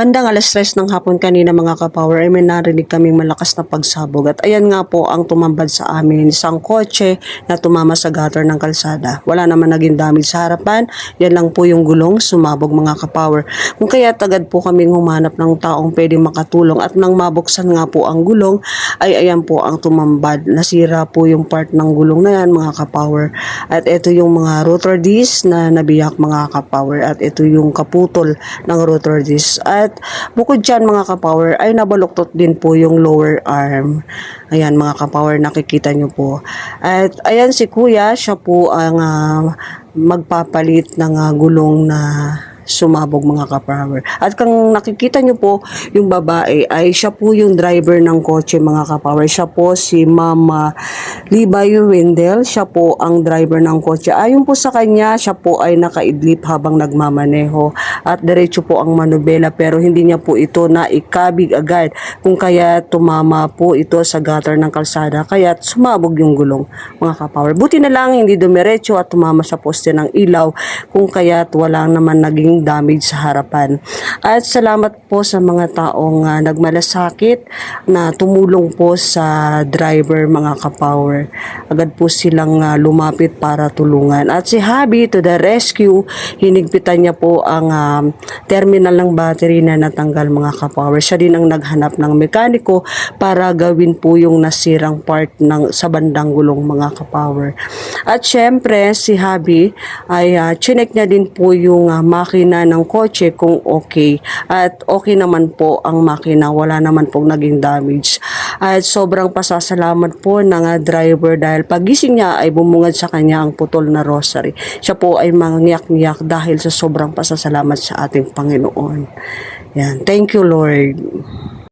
Bandang alas 3 ng hapon kanina mga kapower ay may narinig kaming malakas na pagsabog at ayan nga po ang tumambad sa amin isang kotse na tumama sa gutter ng kalsada. Wala naman naging damage sa harapan, yan lang po yung gulong sumabog mga kapower. Kung kaya tagad po kaming humanap ng taong pwede makatulong at nang mabuksan nga po ang gulong ay ayan po ang tumambad. Nasira po yung part ng gulong na yan mga kapower. At ito yung mga rotor disc na nabiyak mga kapower at ito yung kaputol ng rotor disc. At bukod dyan mga kapower ay nabaluktot din po yung lower arm. Ayan mga kapower nakikita nyo po. At ayan si kuya siya po ang ah, magpapalit ng ah, gulong na sumabog mga kapower. At kung nakikita nyo po, yung babae ay siya po yung driver ng kotse mga kapower. Siya po si Mama Libay Wendell. Siya po ang driver ng kotse. Ayon po sa kanya, siya po ay nakaidlip habang nagmamaneho. At diretso po ang manubela pero hindi niya po ito na ikabig agad. Kung kaya tumama po ito sa gutter ng kalsada. Kaya sumabog yung gulong mga kapower. Buti na lang hindi dumiretso at tumama sa poste ng ilaw. Kung kaya wala naman naging damage sa harapan. At salamat po sa mga taong uh, nagmalasakit na tumulong po sa driver mga kapower. Agad po silang ah, lumapit para tulungan. At si Habi to the rescue, hinigpitan niya po ang ah, terminal ng battery na natanggal mga kapower. Siya din ang naghanap ng mekaniko para gawin po yung nasirang part ng sa bandang gulong mga kapower. At syempre si Habi ay uh, chinek niya din po yung ah, makina ng kotse kung okay. At okay naman po ang makina, wala naman pong naging damage. At sobrang pasasalamat po ng ah, driver dahil pagising niya ay bumungad sa kanya ang putol na rosary. Siya po ay mangyak-ngyak dahil sa sobrang pasasalamat sa ating Panginoon. Yan. Thank you, Lord.